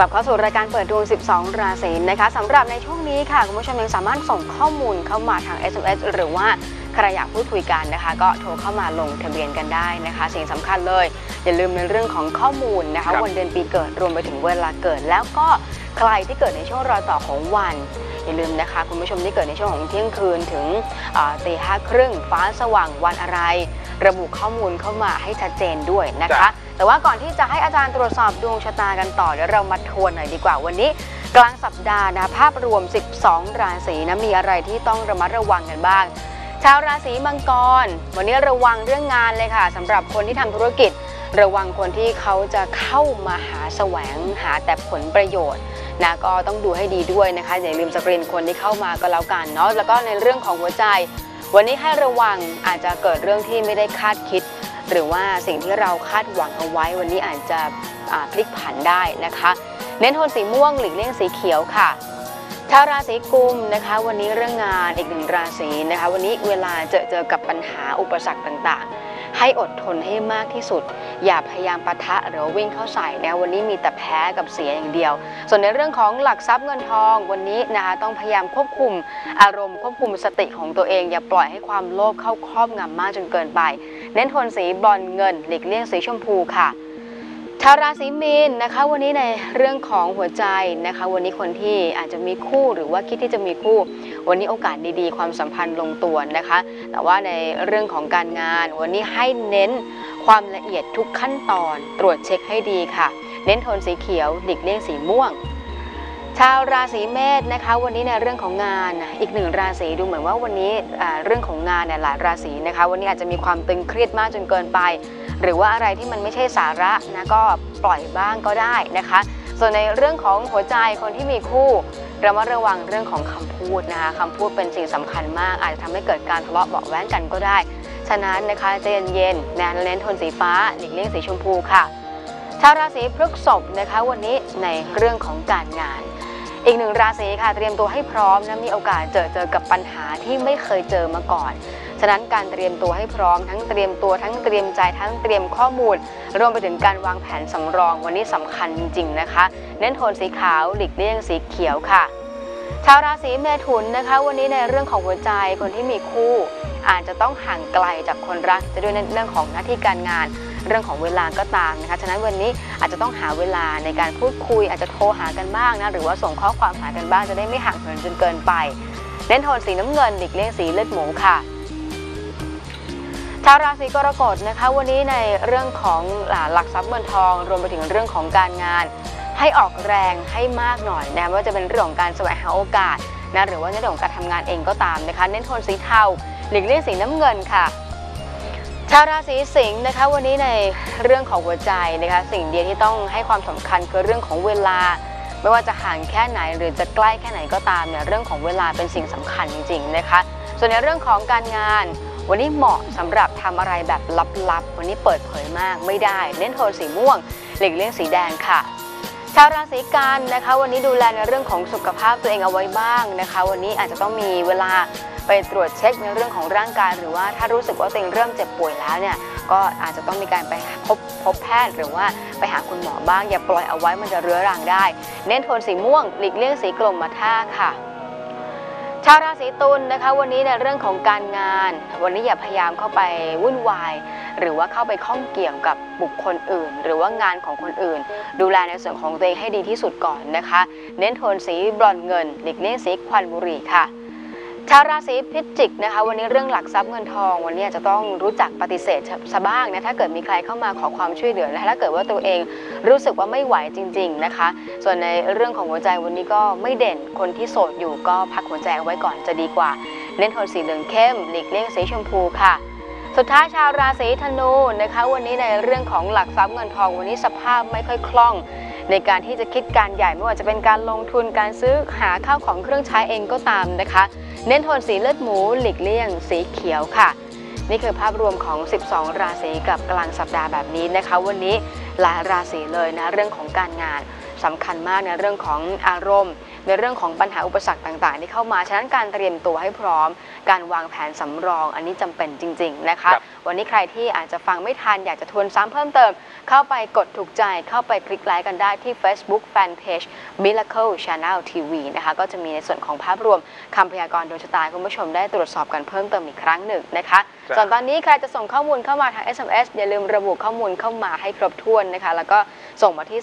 กลับเข้าสู่รายการเปิดดวง 12 ราศีนะคะสำหรับในช่วงนี้ค่ะ คุณผู้ชมยังสามารถส่งข้อมูลเข้ามาทาง SMS หรือว่าใครอยากพูดคุยกันนะคะ ก็โทรเข้ามาลงทะเบียนกันได้นะคะสิ่งสำคัญเลย อย่าลืมในเรื่องของข้อมูลนะคะควันเดือนปีเกิดรวมไปถึงเวลาเกิด แล้วก็ใครที่เกิดในช่วงรอยต่อของวัน อย่าลืมนะคะ คุณผู้ชมที่เกิดในช่วงของเที่ยงคืนถึงตีห้าครึ่งฟ้าสว่างวันอะไร ระบุข้อมูลเข้ามาให้ชัดเจนด้วยนะคะจ้ะ แต่ว่าก่อนที่จะให้อาจารย์ตรวจสอบดวงชะตากันต่อเดี๋ยวเรามาทวนหน่อยดีกว่าวันนี้ กลางสัปดาห์นะภาพรวม 12 ราศีนะมีอะไรที่ต้องระมัดระวังกันบ้าง ชาวราศีมังกร วันนี้ระวังเรื่องงานเลยค่ะสำหรับคนที่ทำธุรกิจ ระวังคนที่เขาจะเข้ามาหาแสวงหาแต่ผลประโยชน์นะก็ต้องดูให้ดีด้วยนะคะอย่าลืมสกรีนคนที่เข้ามาก็แล้วกันเนาะแล้วก็ในเรื่องของหัวใจ วันนี้ให้ระวังอาจจะเกิดเรื่องที่ไม่ได้คาดคิด หรือว่าสิ่งที่เราคาดหวังเอาไว้วันนี้อาจจะพลิกผันได้นะคะ เน้นโทนสีม่วงหลีกเลี่ยงสีเขียวค่ะชาวราศีกุมนะคะ วันนี้เรื่องงานอีกหนึ่งราศีนะคะ วันนี้เวลาเจอเจอกับปัญหาอุปสรรคต่างๆ ให้อดทนให้มากที่สุด อย่าพยายามปะทะหรือวิ่งเข้าใส่นะวันนี้มีแต่แพ้กับเสียอย่างเดียว ส่วนในเรื่องของหลักทรัพย์เงินทองวันนี้นะคะต้องพยายามควบคุมอารมณ์ควบคุมสติของตัวเอง อย่าปล่อยให้ความโลภเข้าครอบงำมากจนเกินไป เน้นโทนสีบอนซ์เงิน หลีกเลี่ยงสีชมพูค่ะชาวราศีมีนนะคะวันนี้ในเรื่องของหัวใจนะคะ วันนี้คนที่อาจจะมีคู่หรือว่าคิดที่จะมีคู่ วันนี้โอกาสดีๆ ความสัมพันธ์ลงตัวนะคะ แต่ว่าในเรื่องของการงาน วันนี้ให้เน้นความละเอียดทุกขั้นตอน ตรวจเช็คให้ดีค่ะ เน้นโทนสีเขียวหลีกเลี่ยงสีม่วง ชาวราศีเมษนะคะ วันนี้ในเรื่องของงานอีกหนึ่งราศีดูเหมือนว่าวันนี้เรื่องของงานเนี่ยหลายราศีนะคะ วันนี้อาจจะมีความตึงเครียดมากจนเกินไป หรือว่าอะไรที่มันไม่ใช่สาระนะก็ปล่อยบ้างก็ได้นะคะ ส่วนในเรื่องของหัวใจคนที่มีคู่เรามาระวังเรื่องของคำพูดนะคะคำพูดเป็นสิ่งสำคัญมาก อาจจะทำให้เกิดการทะเลาะเบาะแว้งกันก็ได้ ฉะนั้นนะคะใจเย็นๆนะเน้นโทนสีฟ้าหลีกเลี่ยงสีชมพูค่ะชาวราศีพฤษภนะคะวันนี้ในเรื่องของการงาน อีกหนึ่งราศีค่ะเตรียมตัวให้พร้อมนะมีโอกาสเจอเจอกับปัญหาที่ไม่เคยเจอมาก่อน ฉะนั้นการเตรียมตัวให้พร้อม ทั้งเตรียมตัวทั้งเตรียมใจทั้งเตรียมข้อมูล รวมไปถึงการวางแผนสำรองวันนี้สำคัญจริง ๆนะคะ เน้นโทนสีขาวหลีกเลี่ยงสีเขียวค่ะ ชาวราศีเมถุนนะคะ วันนี้ในเรื่องของหัวใจคนที่มีคู่ อาจจะต้องห่างไกลจากคนรักจะด้วยในเรื่องของหน้าที่การงาน เรื่องของเวลาก็ตามนะคะฉะนั้นวันนี้อาจจะต้องหาเวลาในการพูดคุย อาจจะโทรหากันบ้างนะหรือว่าส่งข้อความหากันบ้างจะได้ไม่ห่างเหินจนเกินไปเน้นโทนสีน้ำเงินหลีกเลี่ยงสีเลือดหมูค่ะชาวราศีกรกฎนะคะ วันนี้ในเรื่องของหลักทรัพย์เงินทอง รวมไปถึงเรื่องของการงาน ให้ออกแรงให้มากหน่อยนะว่าจะเป็นเรื่องของการแสวงหาโอกาสนะหรือว่าในเรื่องของการทำงานเองก็ตามนะคะ เน้นโทนสีเทาหลีกเลี่ยงสีน้ำเงินค่ะ ชาวราศีสิงห์นะคะวันนี้ในเรื่องของหัวใจนะคะสิ่งเดียวที่ต้องให้ความสำคัญคือเรื่องของเวลา ไม่ว่าจะห่างแค่ไหนหรือจะใกล้แค่ไหนก็ตามเนี่ยเรื่องของเวลาเป็นสิ่งสำคัญจริงๆนะคะ ส่วนในเรื่องของการงาน วันนี้เหมาะสำหรับทำอะไรแบบลับๆ วันนี้เปิดเผยมากไม่ได้ เน้นโทนสีม่วงหลีกเลี่ยงสีแดงค่ะชาวราศีกันนะคะ วันนี้ดูแลในเรื่องของสุขภาพตัวเองเอาไว้บ้างนะคะ วันนี้อาจจะต้องมีเวลา ไปตรวจเช็คในเรื่องของร่างกาย หรือว่าถ้ารู้สึกว่าตัวเองเริ่มเจ็บป่วยแล้วเนี่ยก็อาจจะต้องมีการไปพบพบแพทย์หรือว่าไปหาคุณหมอบ้าง อย่าปล่อยเอาไว้มันจะเรื้อรังได้ เน้นโทนสีม่วง หลีกเลี่ยงสีกลมมาท่าค่ะชาวราศีตุลนะคะ วันนี้ในเรื่องของการงาน วันนี้อย่าพยายามเข้าไปวุ่นวาย หรือว่าเข้าไปข้องเกี่ยวกับบุคคลอื่น หรือว่างานของคนอื่น ดูแลในส่วนของตัวเองให้ดีที่สุดก่อนนะคะ เน้นโทนสีบรอนเงินหลีกเลี่ยงสีควันบุหรี่ค่ะ ชาวราศีพิจิกนะคะ วันนี้เรื่องหลักทรัพย์เงินทอง วันนี้จะต้องรู้จักปฏิเสธซะบ้างนะถ้าเกิดมีใครเข้ามาขอความช่วยเหลือและถ้าเกิดว่าตัวเองรู้สึกว่าไม่ไหวจริง ๆนะคะ ส่วนในเรื่องของหัวใจวันนี้ก็ไม่เด่นคนที่โสดอยู่ก็พักหัวใจเอาไว้ก่อนจะดีกว่า เน้นโทนสีเหลืองเข้มหลีกเลี่ยงสีชมพูค่ะสุดท้ายชาวราศีธนูนะคะ วันนี้ในเรื่องของหลักทรัพย์เงินทองวันนี้สภาพไม่ค่อยคล่อง ในการที่จะคิดการใหญ่ไม่ว่าจะเป็นการลงทุนการซื้อหาข้าวของเครื่องใช้เองก็ตามนะคะ เน้นโทนสีเลือดหมูหลีกเลี่ยง สีเขียวค่ะ นี่คือภาพรวมของ 12 ราศีกับกลางสัปดาห์แบบนี้นะคะ วันนี้หลายราศีเลยนะเรื่องของการงาน สำคัญมากในเรื่องของอารมณ์ ในเรื่องของปัญหาอุปสรรคต่างๆ ที่เข้ามา ฉะนั้นการเตรียมตัวให้พร้อม การวางแผนสำรอง อันนี้จำเป็นจริง ๆ นะคะครับวันนี้ใครที่อาจจะฟังไม่ทัน อยากจะทวนซ้ำเพิ่มเติม เข้าไปกดถูกใจ เข้าไปคลิกไลค์กันได้ที่ Facebook Fanpage Miracle Channel TV นะคะ ก็จะมีในส่วนของภาพรวมคำพยากรณ์ดวงชะตาให้คุณผู้ชมได้ตรวจสอบกันเพิ่มเติมอีกครั้งหนึ่งนะคะครับส่วนตอนนี้ใครจะส่งข้อมูลเข้ามาทาง SMS อย่าลืมระบุข้อมูลเข้ามาให้ครบถ้วนนะคะ แล้วก็ ส่งมาที่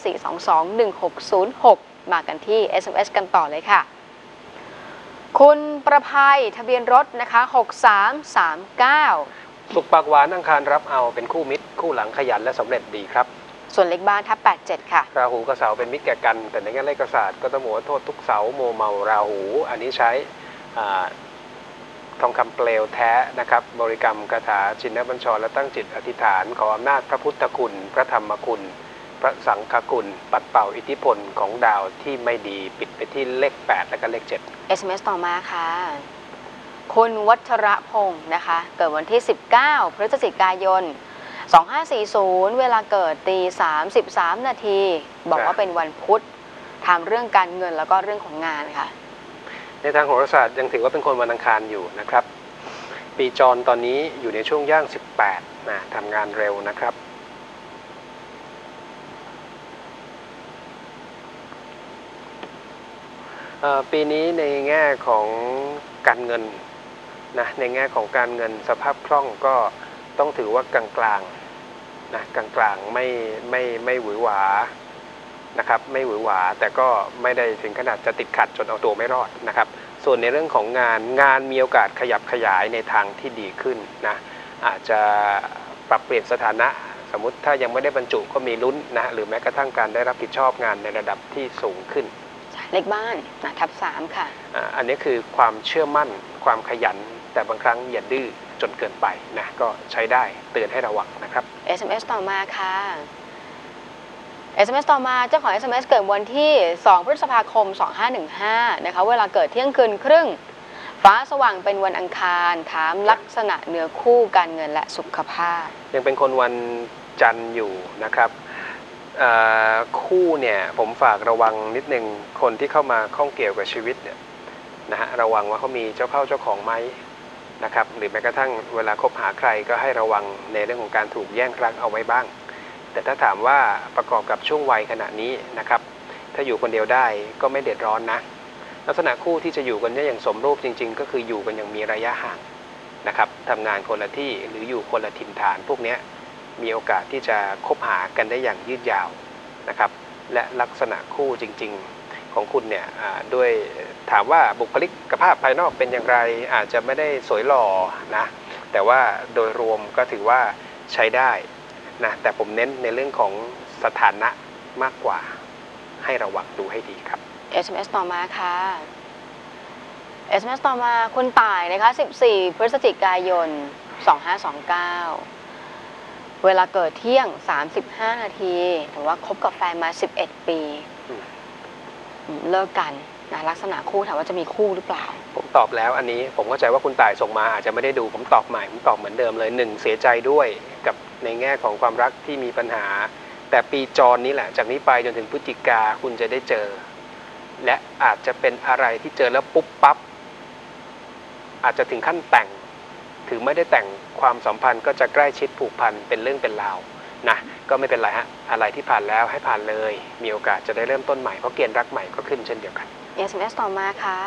4221606 มากันที่ SMS กันต่อเลยค่ะ คุณประภัยทะเบียนรถนะคะ 6339 สุขปากหวานอังคารรับเอาเป็นคู่มิตร คู่หลังขยันและสำเร็จดีครับ ส่วนเลขบ้านทับ87 ค่ะ ราหูกับเสาเป็นมิตรแก่กัน แต่ในแง่เลขศาสตร์ก็ต้องบอกว่าโทษทุกเสาโมเมาราหู อันนี้ใช้อาทองคำเปลวแท้นะครับ บริกรรมคาถาชินบัญชรและตั้งจิตอธิษฐานขออำนาจพระพุทธคุณ พระธรรมคุณ พระสังฆคุณปัดเป่าอิทธิพลของดาวที่ไม่ดีปิดไปที่เลข 8 และก็เลข 7 SMS ต่อมาค่ะ คุณวัชระพงศ์นะคะ เกิดวันที่ 19 พฤศจิกายน 2540 เวลาเกิดตี 33 นาที บอกว่าเป็นวันพุธทำเรื่องการเงินแล้วก็เรื่องของงานค่ะ ในทางโหราศาสตร์ยังถือว่าเป็นคนวันอังคารอยู่นะครับ ปีจรตอนนี้อยู่ในช่วงย่าง 18นะทำงานเร็วนะครับ เอ่อ ปีนี้ในแง่ของการเงินนะในแง่ของการเงินสภาพคล่องก็ต้องถือว่ากลางๆนะกลางๆไม่ไม่ไม่หวือหวานะครับไม่หวือหวาแต่ก็ไม่ได้ถึงขนาดจะติดขัดจนเอาตัวไม่รอดนะครับ ส่วนในเรื่องของงานงานมีโอกาสขยับขยายในทางที่ดีขึ้นนะอาจจะปรับเปลี่ยนสถานะ สมมติถ้ายังไม่ได้บรรจุก็มีลุ้นนะหรือแม้กระทั่งการได้รับผิดชอบงานในระดับที่สูงขึ้น เลขบ้านนะทับ3ค่ะ อ่าอันนี้คือความเชื่อมั่นความขยัน แต่บางครั้งอย่าดื้อจนเกินไปนะก็ใช้ได้เตือนให้ระวังนะครับ SMS ต่อมาค่ะ SMS ต่อมาเจ้าของ SMS เกิดวันที่ 2 พฤษภาคม 2515 นะคะ เวลาเกิดเที่ยงคืนครึ่ง ฟ้าสว่างเป็นวันอังคาร ถามลักษณะเนื้อคู่การเงินและสุขภาพ ยังเป็นคนวันจันทร์อยู่นะครับเอ่อ คู่เนี่ยผมฝากระวังนิดนึงคนที่เข้ามาข้องเกี่ยวกับชีวิตเนี่ยนะฮะระวังว่าเขามีเจ้าเข้าเจ้าของไหมนะครับหรือแม้กระทั่งเวลาคบหาใครก็ให้ระวังในเรื่องของการถูกแย่งรักเอาไว้บ้าง แต่ถ้าถามว่าประกอบกับช่วงวัยขณะนี้นะครับถ้าอยู่คนเดียวได้ก็ไม่เดือดร้อนนะ ลักษณะคู่ที่จะอยู่กันได้อย่างสมรูปจริง ๆ ก็คืออยู่กันอย่างมีระยะห่างนะครับทำงานคนละที่หรืออยู่คนละถิ่นฐานพวกนี้ มีโอกาสที่จะคบหากันได้อย่างยืดยาวนะครับ และลักษณะคู่จริง ๆของคุณเนี่ยด้วยถามว่าบุคลิกภาพภายนอกเป็นอย่างไรอาจจะไม่ได้สวยหล่อนะแต่ว่าโดยรวมก็ถือว่าใช้ได้นะแต่ผมเน้นในเรื่องของสถานะมากกว่า ให้ระวังดูให้ดีครับ SMS ต่อมาค่ะ SMS ต่อมาคุณต่ายนะคะ 14 พฤศจิกายน 2529 เวลาเกิดเที่ยง 35 นาทีถือว่าคบกับแฟนมา 11 ปีอืมอืม เลิกกันนะลักษณะคู่ถามว่าจะมีคู่หรือเปล่า ผมตอบแล้วอันนี้ผมเข้าใจว่าคุณต่ายส่งมาอาจจะไม่ได้ดูผมตอบใหม่ผมตอบเหมือนเดิมเลยหนึ่งเสียใจด้วยกับในแง่ของความรักที่มีปัญหา แต่ปีจรนี้แหละ จากนี้ไปจนถึงพฤศจิกาคุณจะได้เจอ และอาจจะเป็นอะไรที่เจอแล้วปุ๊บปั๊บอาจจะถึงขั้นแต่ง ถือไม่ได้แต่งความสัมพันธ์ก็จะใกล้ชิดผูกพันเป็นเรื่องเป็นราวนะก็ไม่เป็นไรฮะอะไรที่ผ่านแล้วให้ผ่านเลย มีโอกาสจะได้เริ่มต้นใหม่เพราะเกณฑ์รักใหม่ก็ขึ้นเช่นเดียวกัน SMS ต่อมาค่ะ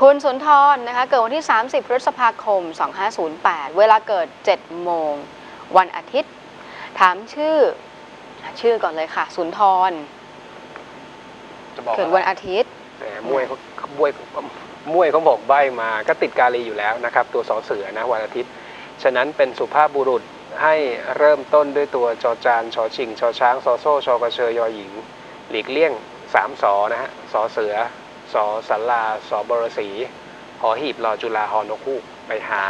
คุณสุนทรนะคะเกิดวันที่ 30 พฤษภาคม 2508 เวลาเกิด 7 โมง วันอาทิตย์ ถามชื่อ ชื่อก่อนเลยค่ะ สุนทรจะบอกเกิดวันอาทิตย์แหมมวยเขามวย มวยเขาบอกใบมาก็ติดกาลีอยู่แล้วนะครับ ตัวสอเสือนะวันอาทิตย์ ฉะนั้นเป็นสุภาพบุรุษให้เริ่มต้นด้วยตัวจอจานชอชิงชอช้าง ซอโซ่ชอกระเชยยอหญิง หลีกเลี่ยงสามสอนะฮะสอเสือสอสัลลาสอบรสีหอหีบรอจุฬาหอนกฮูกไปหา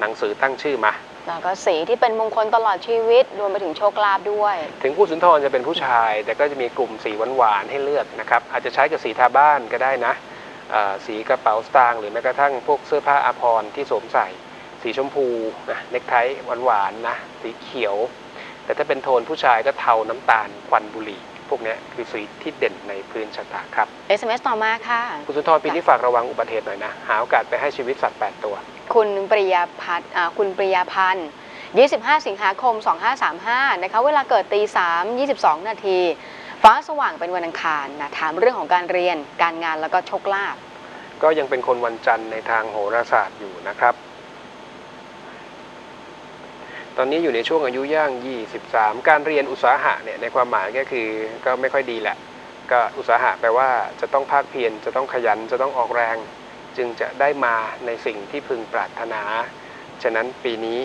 หนังสือตั้งชื่อมาแล้วก็สีที่เป็นมงคลตลอดชีวิตรวมไปถึงโชคลาภด้วย ถึงผู้สุนทรจะเป็นผู้ชาย แต่ก็จะมีกลุ่มสีหวานๆให้เลือกนะครับ อาจจะใช้กับสีทาบ้านก็ได้นะเอ่อ สีกระเป๋าสตางค์หรือแม้กระทั่งพวกเสื้อผ้าอาภรณ์ที่สวมใส่ สีชมพูนะเนคไทหวานๆนะสีเขียว แต่ถ้าเป็นโทนผู้ชายก็เทาน้ำตาลควันบุหรี่พวกเนี้ยคือสีที่เด่นในพื้นชะตาครับ SMS ต่อมาค่ะ คุณสุนทรปีนี้ฝากระวังอุบัติเหตุหน่อยนะ หาโอกาสไปให้ชีวิตสัตว์ 8 ตัว คุณปริยาพัฒน์อ่าคุณปริยาพันธ์25 สิงหาคม 2535 นะคะ เวลาเกิดตี 3 22 นาที ฟ้าสว่างเป็นวันอังคารนะถามเรื่องของการเรียนการงานแล้วก็โชคลาภก็ยังเป็นคนวันจันทร์ในทางโหราศาสตร์อยู่นะครับ ตอนนี้อยู่ในช่วงอายุย่าง 23 การเรียนอุตสาหะเนี่ยในความหมายก็คือก็ไม่ค่อยดีแหละ ก็อุตสาหะแปลว่าจะต้องภาคเพียรจะต้องขยันจะต้องออกแรง จึงจะได้มาในสิ่งที่พึงปรารถนา ฉะนั้นปีนี้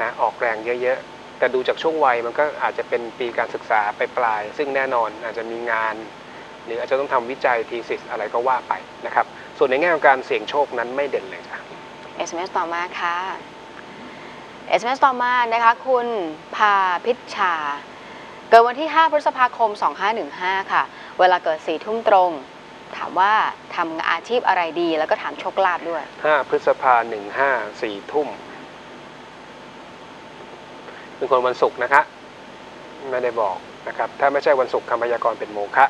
นะออกแรงเยอะๆ แต่ดูจากช่วงวัยมันก็อาจจะเป็นปีการศึกษาไปปลายๆซึ่งแน่นอนอาจจะมีงาน หรืออาจจะต้องทำวิจัยทีสิสอะไรก็ว่าไปนะครับ ส่วนในแง่ของการเสี่ยงโชคนั้นไม่เด่นเลยจ้ะ SMS ต่อมาค่ะ SMS ต่อมานะคะคุณพาพิชชา เกิดวันที่ 5 พฤษภาคม 2515 ค่ะ เวลาเกิด4ทุ่มตรง ถามว่าทำอาชีพอะไรดีแล้วก็ถามโชคลาภด้วย 5 พฤษภาหนึ่งห้าสี่ทุ่ม เป็นคนวันศุกร์นะคะไม่ได้บอกนะครับ ถ้าไม่ใช่วันศุกร์คำพยากรณ์เป็นโมฆะ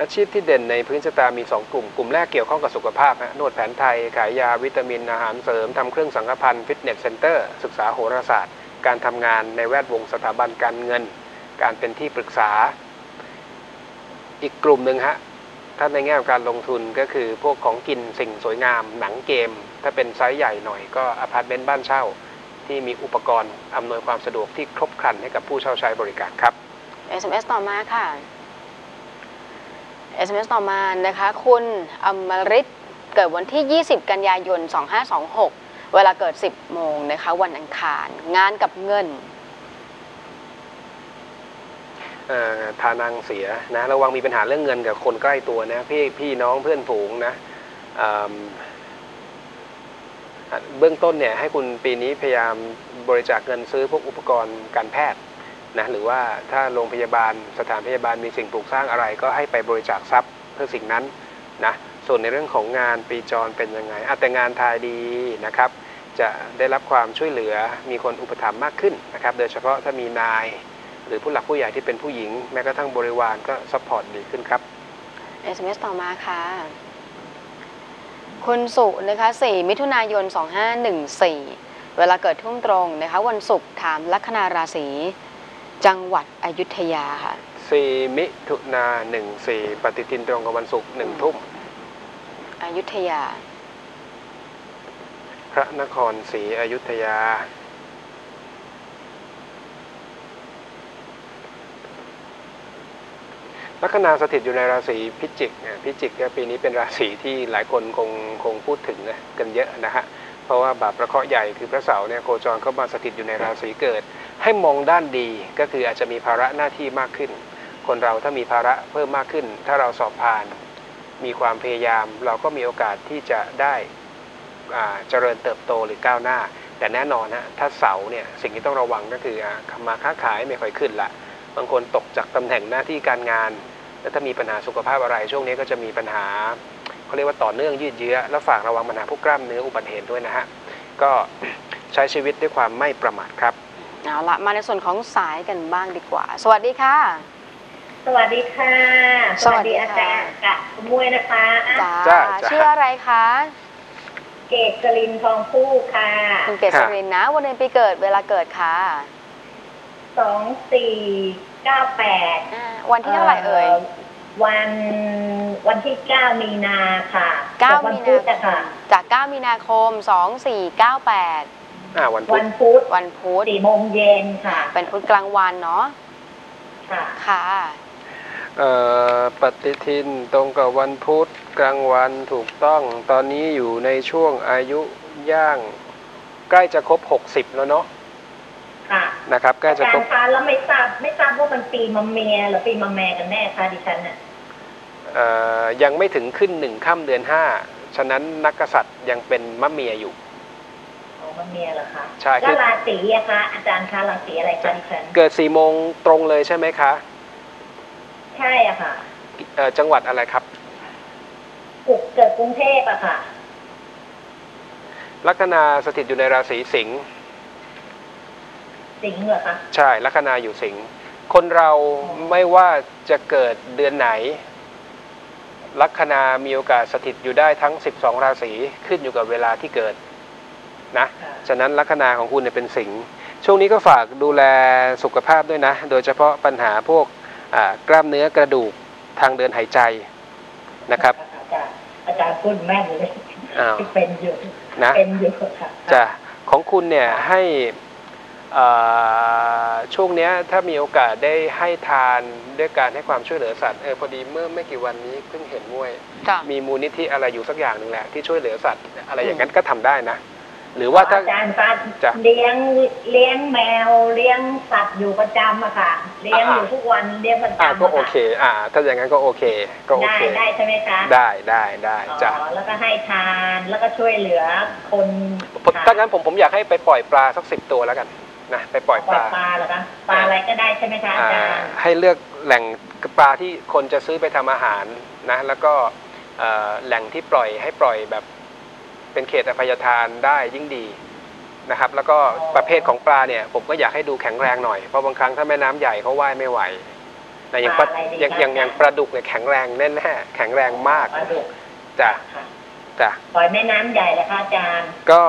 อาชีพที่เด่นในพื้นชะตามี 2 กลุ่ม กลุ่มแรกเกี่ยวข้องกับสุขภาพฮะนวดแผนไทย ขายยาวิตามินอาหารเสริมทำเครื่องสังฆพันธ์ฟิตเนสเซ็นเตอร์ ศึกษาโหราศาสตร์ การทำงานในแวดวงสถาบันการเงิน การเป็นที่ปรึกษา อีกกลุ่มหนึ่งฮะ ถ้าในแง่ของการลงทุนก็คือพวกของกินสิ่งสวยงาม หนังเกม ถ้าเป็นไซส์ใหญ่หน่อยก็อพาร์ตเมนต์บ้านเช่า ที่มีอุปกรณ์อำนวยความสะดวกที่ครบครันให้กับผู้เช่าใช้บริการครับ SMS ต่อมาค่ะ SMS ต่อมานะคะ คุณอมริตเกิดวันที่ 20 กันยายน 2526 เวลาเกิด 10 โมงนะคะ วันอังคาร งานกับเงิน ทานังเสียนะระวังมีปัญหาเรื่องเงินกับคนใกล้ตัวนะพี่พี่น้องเพื่อนฝูงนะเเบื้องต้นเนี่ยให้คุณปีนี้พยายามบริจาคเงินซื้อพวกอุปกรณ์การแพทย์นะหรือว่าถ้าโรงพยาบาลสถานพยาบาลมีสิ่งปลูกสร้างอะไร ก็ให้ไปบริจาคทรัพย์เพื่อสิ่งนั้นนะส่วนในเรื่องของงานปีจรเป็นยังไงอาแต่งานทายดีนะครับ จะได้รับความช่วยเหลือมีคนอุปถัมภ์มากขึ้นนะครับ โดยเฉพาะถ้ามีนาย หรือผู้หลักผู้ใหญ่ที่เป็นผู้หญิง แม้กระทั่งบริวารก็ซัพพอร์ตดีขึ้นครับ SMS ต่อมาค่ะ คุณสุนะคะ 4 มิถุนายน 2514 เวลาเกิดทุ่มตรงนะคะ วันศุกร์ถามลัคนาราศี จังหวัดอยุธยาค่ะ 4 มิถุนา14 ปฏิทินตรงกับวันศุกร์หนึ่งทุ่ม อยุธยา พระนครศรีอยุธยา ลัคนาสถิตอยู่ในราศีพิจิกนะพิจิกปีนี้เป็นราศีที่หลายคนคงคงพูดถึงนะกันเยอะนะฮะเพราะว่าบาปประเคราะห์ใหญ่คือพระเสาร์เนี่ยโคจรเข้ามาสถิตอยู่ในราศีเกิด ให้มองด้านดีก็คืออาจจะมีภาระหน้าที่มากขึ้น คนเราถ้ามีภาระเพิ่มมากขึ้น ถ้าเราสอบผ่าน มีความพยายาม เราก็มีโอกาสที่จะได้เจริญเติบโตหรือก้าวหน้า แต่แน่นอนนะถ้าเสาเนี่ยสิ่งที่ต้องระวังก็คืออมาค้าขายไม่ค่อยขึ้นละบางคนตกจากตำแหน่งหน้าที่การงาน แล้วถ้ามีปัญหาสุขภาพอะไรช่วงนี้ก็จะมีปัญหาเขาเรียกว่าต่อเนื่องยืดเยื้อแล้วฝากระวังปัญหาพวกกล้ามเนื้ออุบัติเหตุด้วยนะฮะก็ใช้ชีวิตด้วยความไม่ประมาทครับเอาละมาในส่วนของสายกันบ้างดีกว่า สวัสดีค่ะ สวัสดีค่ะ สวัสดีค่ะอาจารย์กับคุณมวยนะคะจ้าจ้าจ้าชื่ออะไรคะเกตกลินทองผู้ค่ะคุณเกษรินนะ วันเดือนปีเกิดเวลาเกิดค่ะสองสี่ เก้าแปดอ่าวันที่เท่าไหร่เอ่ย วันวันที่เก้ามีนาค่ะเก้าวัมีพุธนานะคมค่ะ จาก 9 มีนาคม 2498 อ่าวันพุวัธนพุธวันพุธ สี่โมงเย็นค่ะเป็นพุธกลางวันเนาะ ค่ะ ค่ะ เอ่อปฏิทินตรงกับวันพุธกลางวันถูกต้อง ตอนนี้อยู่ในช่วงอายุย่าง ใกล้จะครบ 60 แล้วเนาะ ค่ะนะครับใกล้อาจะจารครบย์คะแล้วไม่ทราบไม่ทราบว่ามันปีมะเมียหรือปีมะแม่กันแน่คะดิฉันน่ะเอ่อยังไม่ถึงขึ้นหนึ่งค่ำเดือนห้าฉะนั้นนักกษัตริย์ยังเป็นมะเมียอยู่อ๋อมะเมียเหรอคะใช่แล้คืวอราศีอะคะอาจารย์คะราศีอะไรคะดิฉันเกิด4ี่โมงตรงเลยใช่ไหมคะใช่อะค่ะเอ่อจังหวัดอะไรครับ กุกเกิดกรุงเทพอะค่ะ ลัคนาสถิตอยู่ในราศีสิงห์ สิงห์เหรอคะใช่ลัคนาอยู่สิงห์คนเราไม่ว่าจะเกิดเดือนไหน ลัคนามีโอกาสสถิตอยู่ได้ทั้ง 12 ราศีขึ้นอยู่กับเวลาที่เกิดนะค่ะฉะนั้นลัคนาของคุณเนี่ยเป็นสิงห์ช่วงนี้ก็ฝากดูแลสุขภาพด้วยนะ โดยเฉพาะปัญหาพวกอ่ากล้ามเนื้อกระดูกทางเดินหายใจนะครับ อาจารย์อาจารย์พูดแม่นเลยอ้าวที่เป็นอยู่นะเป็นอยู่ค่ะจะของคุณเนี่ยให้อ่า ช่วงเนี้ยถ้ามีโอกาสได้ให้ทานด้วยการให้ความช่วยเหลือสัตว์เออพอดีเมื่อไม่กี่วันนี้เพิ่งเห็นมวย จ้ะมีมูลนิธิอะไรอยู่สักอย่างหนึ่งแหละที่ช่วยเหลือสัตว์อะไรอย่างนั้นก็ทำได้นะ หรือว่าถ้า อาจารย์คะจ้ะเลี้ยงเลี้ยงแมวเลี้ยงสัตว์อยู่ประจำอะค่ะ เลี้ยงอยู่อ่าทุกวันเลี้ยงประอ่าจำก็อะโอค่ะเค อ่า ถ้าอย่างนั้นก็โอเค ก็โอได้เค ได้ใช่ไหมคะได้ได้ได้จ้ะอ๋อแล้วก็ให้ทานแล้วก็ช่วยเหลือคนผมถ้างั้นผมผมอยากให้ไปปล่อยปลาสักสิบตัวแล้วกัน นะไปปล่อยปปล่อยลาปลาเหรอคะปลาอะไรก็ได้ใช่ไหมคะอาอ่าจารย์ให้เลือกแหล่งปลาที่คนจะซื้อไปทำอาหารนะแล้วก็เอ่อแหล่งที่ปล่อยให้ปล่อยแบบเป็นเขตอภัยทานได้ยิ่งดีนะครับ แล้วก็ประเภทของปลาเนี่ยผมก็อยากให้ดูแข็งแรงหน่อยเพราะบางครั้งถ้าแม่น้ำใหญ่เขาว่ายไม่ไหวนะอย่างปลาปลาอะไรดีอย่างคะอย่างอย่างปลาดุกเนี่ยแข็งแรงแน่ๆแข็งแรงมากปลาดุกจ้ะ ค่ะ จ้ะปล่อยแม่น้ำใหญ่เลยค่ะอาจารย์ ก็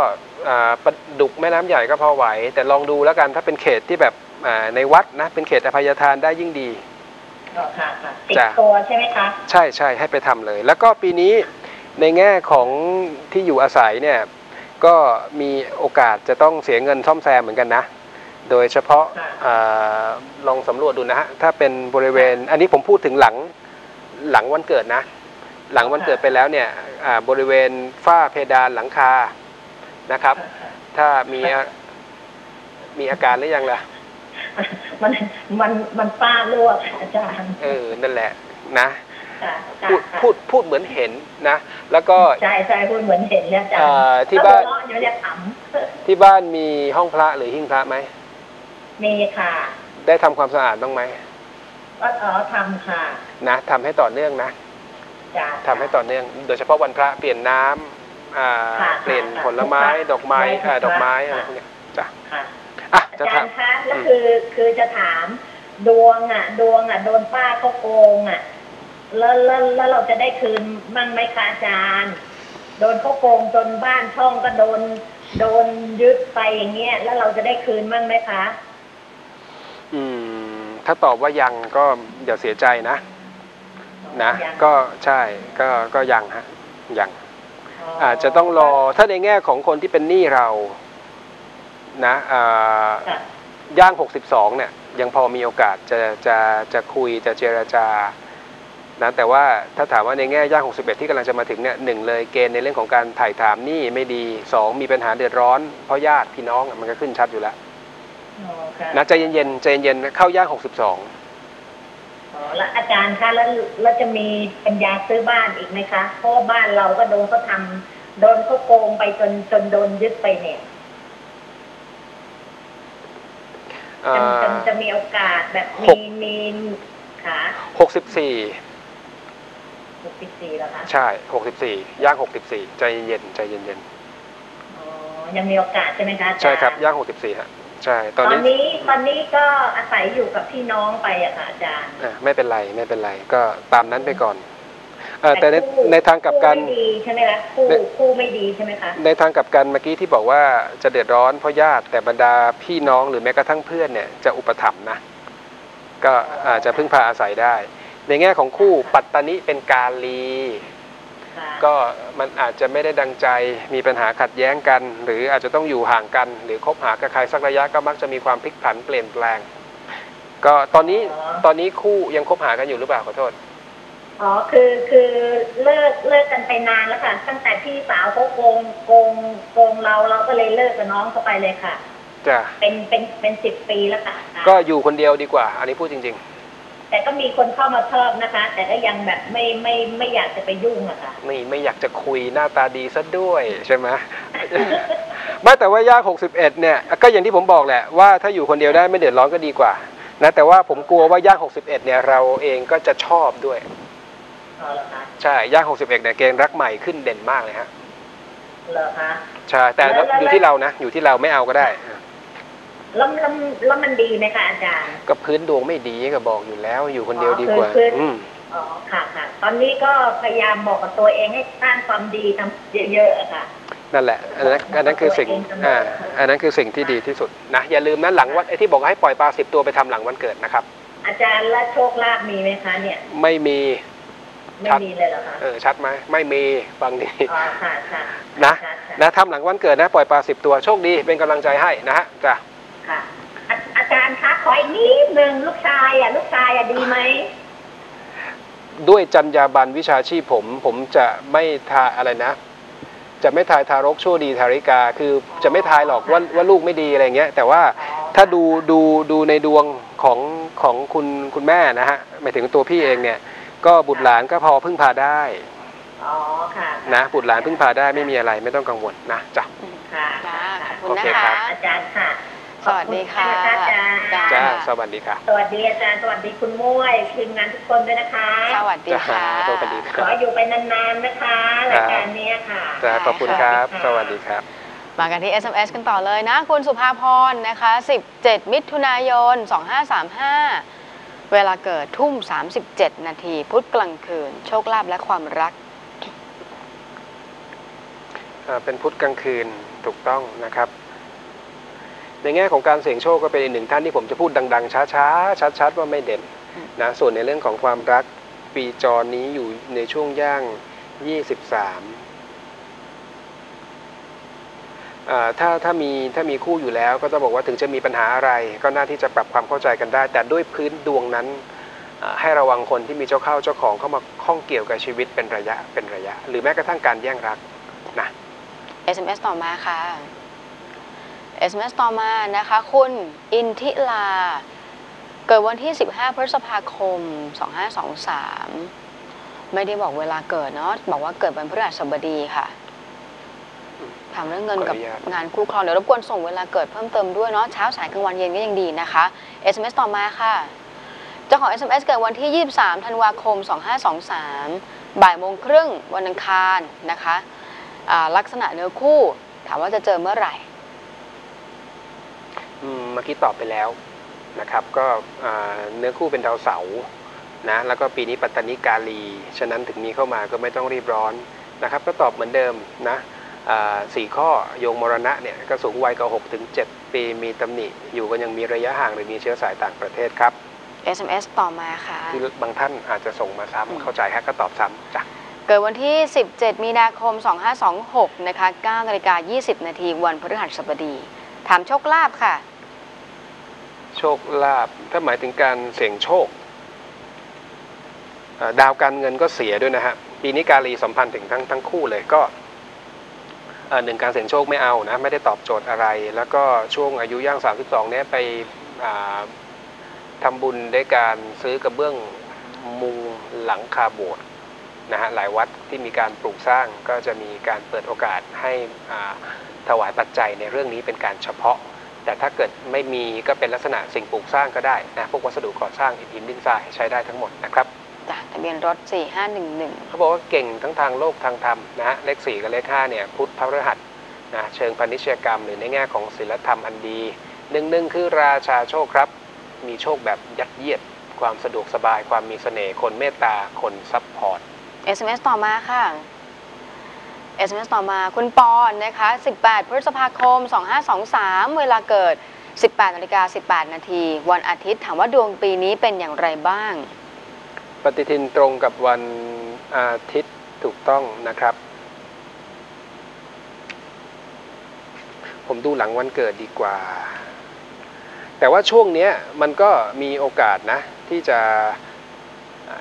อ่าปลาดุกแม่น้ำใหญ่ก็พอไหว แต่ลองดูแล้วกันถ้าเป็นเขตที่แบบอ่าในวัดนะเป็นเขตอภัยทานได้ยิ่งดีอ๋อค่ะค่ะสิบจ้ะ ตัวใช่ไหมคะใช่ใช่ให้ไปทำเลย แล้วก็ปีนี้ในแง่ของที่อยู่อาศัยเนี่ยก็มีโอกาสจะต้องเสียเงินซ่อมแซมเหมือนกันนะ โดยเฉพาะอาลองสำรวจดูนะฮะถ้าเป็นบริเวณอันนี้ผมพูดถึงหลังหลังวันเกิดนะ หลังวันเกิดไปแล้วเนี่ยอ่าบริเวณฝ้าเพดานหลังคานะครับ ถ้ามีมีอาการหรือยังล่ะมันมันมันป้าลวกค่ะอาจารย์เออนั่นแหละนะค่ะค่ะพูดค่ะพูดพูดเหมือนเห็นนะ แล้วก็ใช่ใช่พูดเหมือนเห็นเลยอาจารเอ่ย์อที่บ้านแล้วหัวเรอะอยู่เนี่ยขที่บ้านมีห้องพระหรือหิ้งพระไหมำมีค่ะ ได้ทำความสะอาดบ้างไหมก็อ๋อทำค่ะ นะทำให้ต่อเนื่องนะจ้ะ ทำให้ต่อเนื่อง โดยเฉพาะวันพระเปลี่ยนน้ำอ่าค่ะเปลี่ยนค่ะผลไม้ค่ะดอกไม้ค่ะอ่าดอกไม้ค่ะอะไรพวกเนี้ยจ้ะค่ะอะอาจะจารถามย์คะแล้วคือคือจะถามดวงอะ ดวงอะโดนป้าเขาโกงอะแล้วแล้วแล้วเราจะได้คืนมั่งไหมคะอาจารย์ โดนเขาโกงจนบ้านช่องก็โดนโดนยึดไปอย่างเงี้ยแล้วเราจะได้คืนมั่งไหมคะ อืม ถ้าตอบว่ายังก็อย่าเสียใจนะ นะยังก็ใช่ก็ก็ยังฮะยังอ๋ออาจจะต้องรอถ้าในแง่ของคนที่เป็นหนี้เรานะอ่าค่ะย่าง62เนี่ยยังพอมีโอกาสจะจะจะคุยจะเจรจานะแต่ว่าถ้าถามว่าในแง่ย่าง61ที่กำลังจะมาถึงเนี่ยหนึ่งเลยเกณฑ์ในเรื่องของการถ่ายถามหนี้ไม่ดี2มีปัญหาเดือดร้อน เพราะญาติพี่น้องอะมันก็ขึ้นชัดอยู่แล้วอ๋อค่ะนะใจเย็นๆใจเย็นๆเข้าย่าง62อ๋ อแล้วอาจารย์คะแล้วแล้วจะมีปัญญาซื้อบ้านอีกไหมคะเพราะว่าบ้านเราก็โดนเขาทำโดนเขาโกงไปจนจนโดนยึดไปเนี่ยเอ่จะจะอจะมีโอกาสแบบหมีกมีขา64หกสิบสี่แล้วคะใช่64ย่าง64ใจเย็นๆใจเย็นอ๋อยังมีโอกาสใช่ไหมคะอาจาย์ๆใช่ครับย่าง64ฮะ ใช่ ตตออนนนี้นี้ตอนนี้ก็อาศัยอยู่กับพี่น้องไปอะค่ะอาจารย์ อะไม่เป็นไรไม่เป็นไรก็ตามนั้นไปก่อนเอ่อแต่ในคู่ในทางกลับกัน คู่ไม่ดีใช่ไหมคะคู่ใน คู่ไม่ดีใช่ไหมคะในทางกลับกันเมื่อกี้ที่บอกว่าจะเดือดร้อนเพราะญาติแต่บรรดาพี่น้องหรือแม้กระทั่งเพื่อนเนี่ยจะอุปถัมภ์นะก็อาจจะพึ่งพาอาศัยได้ ในแง่ของคู่ปัตตานิเป็นกาลีค่ะ ก็มันอาจจะไม่ได้ดังใจมีปัญหาขัดแย้งกัน หรืออาจจะต้องอยู่ห่างกัน หรือคบหากับใครสักระยะก็มักจะมีความพลิกผันเปลี่ยนแปลง ก็ตอนนี้ตอนนี้คู่ยังคบหากันอยู่หรือเปล่าขอโทษอ๋อคือคือเลิกเลิกกันไปนานแล้วค่ะตั้งแต่พี่สาวเขาโกงโกงโกงเราเราก็เลยเลิกกับน้องเขาไปเลยค่ะจ้ะเป็นเป็นเป็นสิบปีแล้วค่ะ ก็อยู่คนเดียวดีกว่า อันนี้พูดจริง แต่ก็มีคนเข้ามาชอบนะคะ แต่ก็ยังแบบไม่ไม่ไม่อยากจะไปยุ่งอะค่ะๆนี่ไม่อยากจะคุยหน้าตาดีซะด้วยใช่ไหม ไม่แต่ว่ายาก61 เนี่ย ก็อย่างที่ผมบอกแหละว่าถ้าอยู่คนเดียวได้ไม่เดือดร้อนก็ดีกว่า นะ แต่ว่าผมกลัวว่ายาก61 เนี่ย เราเองก็จะชอบด้วย อ๋อเหรอคะใช่ยาก61 เนี่ยเกณฑ์รักใหม่ขึ้นเด่นมากเลยฮะเหรอคะ ใช่แต่แล้วแล้วอยู่ที่เรานะ อยู่ที่เราไม่เอาก็ได้ แล้วแล้วแล้วมันดีไหมคะอาจารย์ ก็พื้นดวงไม่ดีก็บอกอยู่แล้ว อยู่คนเดียวดีกว่าอ๋อคือคืออือื มอ๋อค่ะค่ะตอนนี้ก็พยายามบอกกับตัวเองให้สร้างความดีทำเยอะๆอะค่ะ นั่นแหละอันนั้นอันนั้นคือสิ่งตัวเองเสมออ่อ่าอันนั้นคือสิ่งที่ดีที่สุดนะอย่าลืมนะหลังวันไอ้ที่บอกให้ปล่อยปลาสิบตัวไปทำหลังวันเกิดนะครับ อาจารย์และโชคลาภมีไหมคะ เนี่ยไม่มีไม่ครับมีเลยเหรอคะเออชัดไหมไม่มีฟังดี อ๋อค่ะค่ะนะ ค่ะค่ะนะทำหลังวันเกิดนะปล่อยปลาสิบตัวโชคดีเป็นกำลังใจให้นะฮะจ้ะ ค่ะอาอาจารย์คะขออีกนิดนึงลูกชายอะลูกชายอะดีไหมด้วยจรรยาบรรณวิชาชีพผม ผมจะไม่ทายอะไรนะ จะไม่ทายทารกชั่วดีทาริกา คือจะไม่ทายหรอกว่าว่าลูกไม่ดีอะไรเงี้ย แต่ว่าถ้าดูดูดูในดวงของของคุณคุณแม่นะฮะหมายถึงตัวพี่เองเนี่ย ก็บุตรหลานก็พอพึ่งพาได้อ๋อค่ะนะบุตรหลานพึ่งพาได้ไม่มีอะไรไม่ต้องกังวลนะจ้ะค่ะจ้าค่ะขอบคุณโอนะเคคะครับอาจารย์ค่ะ สวัสดีค่ะขอบณนอาจารย์จ้าจ้าสวัสดีค่ะ สวัสดีอาจารย์ สวัสดีคุณมุ้ยทีมงานทุกคนด้วยนะคะ สวัสดีจ้าค่ะสวัสดีคขรัอบอยู่ไปนานๆนะคะรายการเนี้ยค่ะจ้าขอบคุณครับ สวัสดีครับ มากันที่ SMS กันต่อเลยนะ คุณสุภาพรนะคะ 17 มิถุนายน 2535 เวลาเกิดทุ่ม 37 นาทีพุธกลางคืน โชคลาภและความรักอ่าเป็นพุธกลางคืนถูกต้องนะครับ ในแง่ของการเสี่ยงโชคก็เป็นอีกหนึ่งท่านที่ผมจะพูดดัง ๆ ช้าๆชัดๆว่าไม่เด่นอืมนะส่วนในเรื่องของความรักปีจรนี้อยู่ในช่วงย่าง 23อ่าถ้าถ้ามีถ้ามีคู่อยู่แล้วก็ต้องบอกว่าถึงจะมีปัญหาอะไร ก็น่าที่จะปรับความเข้าใจกันได้ แต่ด้วยพื้นดวงนั้นอ่าให้ระวังคนที่มีเจ้าเข้าเจ้าของเข้ามาข้องเกี่ยวกับชีวิตเป็นระยะเป็นระยะ หรือแม้กระทั่งการแย่งรักนะ SMS ต่อมาค่ะ SMS ต่อมานะคะ คุณอินทิลา เกิดวันที่ 15 พฤษภาคม 2523 ไม่ได้บอกเวลาเกิดเนาะบอกว่าเกิดวันพฤหัสบดีค่ะถามเรื่องเงินกับขออนุญาตงานคู่ครองเดี๋ยวรบกวนส่งเวลาเกิดเพิ่มเติมด้วยเนาะเช้าสายกลางวันเย็นก็ยังดีนะคะ SMS ต่อมาค่ะเจ้าของ SMS เกิดวันที่ 23 ธันวาคม 2523 บ่ายโมงครึ่งวันอังคารนะคะอ่าลักษณะเนื้อคู่ถามว่าจะเจอเมื่อไหร่อืม เมื่อกี้ตอบไปแล้วนะครับก็อ่าเนื้อคู่เป็นดาวเสาร์นะแล้วก็ปีนี้ปัตตานิกาลี ฉะนั้นถึงมีเข้ามาก็ไม่ต้องรีบร้อนนะครับ ก็ตอบเหมือนเดิมนะอ่าสี่ข้อโยงมรณะเนี่ยก็สูงวัยก็หกถึงเจ็ดปีมีตำหนิ อยู่กันยังมีระยะห่างหรือมีเชื้อสายต่างประเทศครับ SMS ต่อมาค่ะคือบางท่านอาจจะส่งมาอืมซ้ำเข้าใจฮะก็ตอบซ้ำจ้ะเกิดวันที่ 17 มีนาคม 2526 นะคะ9นาฬิกา20 นาทีวันพฤหัสบดี ถามโชคลาภค่ะ โชคลาภถ้าหมายถึงการเสี่ยงโชค ดาวการเงินก็เสียด้วยนะฮะปีนี้กาลีสัมพันธ์ถึงทั้งทั้งคู่เลยก็หนึ่งการเสี่ยงโชคไม่เอานะไม่ได้ตอบโจทย์อะไร แล้วก็ช่วงอายุย่าง 32 เนี้ยไปอ่าทำบุญด้วยการซื้อกระเบื้องมุงหลังคาโบสถ์นะฮะหลายวัดที่มีการปลูกสร้างก็จะมีการเปิดโอกาสให้ถวายปัจจัยในเรื่องนี้เป็นการเฉพาะ แต่ถ้าเกิดไม่มีก็เป็นลักษณะสิ่งปลูกสร้างก็ได้นะพวกวัสดุก่อสร้างอิฐหินดินทรายใช้ได้ทั้งหมดนะครับจากทะเบียนรถ 4511 เขาบอกว่าเก่งทั้งทางโลกทางธรรมนะฮะเลข 4 กับเลข 5 เนี่ย พุทธพฤหัสนะเชิงพาณิชยกรรมหรือในแง่ของศิลธรรมอันดีหนึ่งหนึ่งคือราชาโชคครับ มีโชคแบบยัดเยียด ความสะดวกสบายความมีเสน่ห์คนเมตตาคนซัพพอร์ต SMS ต่อมาค่ะ SMS ต่อมาคุณปอนนะคะ 18 พฤษภาคม 2523 เวลาเกิด 18นาฬิกา18 นาที วันอาทิตย์ถามว่าดวงปีนี้เป็นอย่างไรบ้าง ปฏิทินตรงกับวันอาทิตย์ถูกต้องนะครับ ผมดูหลังวันเกิดดีกว่า แต่ว่าช่วงนี้มันก็มีโอกาสนะ ที่จะ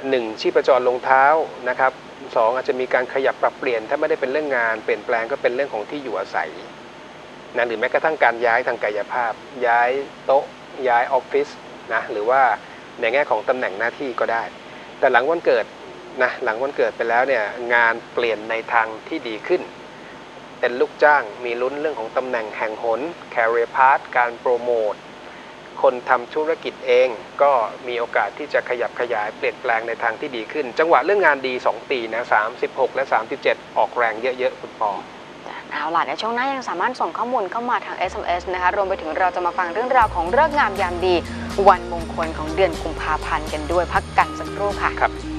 หนึ่งชีพจรลงเท้านะครับ สองอาจจะมีการขยับปรับเปลี่ยน ถ้าไม่ได้เป็นเรื่องงานเปลี่ยนแปลงก็เป็นเรื่องของที่อยู่อาศัยนะหรือแม้กระทั่งการย้ายทางกายภาพ ย้ายโต๊ะ ย้ายออฟฟิศนะหรือว่าในแง่ของตำแหน่งหน้าที่ก็ได้ แต่หลังวันเกิดนะหลังวันเกิดไปแล้วเนี่ยงานเปลี่ยนในทางที่ดีขึ้น เป็นลูกจ้างมีลุ้นเรื่องของตำแหน่งแห่งหน career path การโปรโมท คนทำธุรกิจเอง ก็มีโอกาสที่จะขยับขยายเปลี่ยนแปลงในทางที่ดีขึ้น จังหวะเรื่องงานดี 2 ปีนะ36 และ 37 ออกแรงเยอะๆ คุณปอเอาล่ะในช่วงหน้ายังสามารถส่งข้อมูลเข้ามาทาง SMS นะคะ รวมไปถึงเราจะมาฟังเรื่องราวของเลิกษ์งามยามดี วันมงคลของเดือนกุมภาพันธ์กันด้วยพักกันสักครู่ค่ะครับ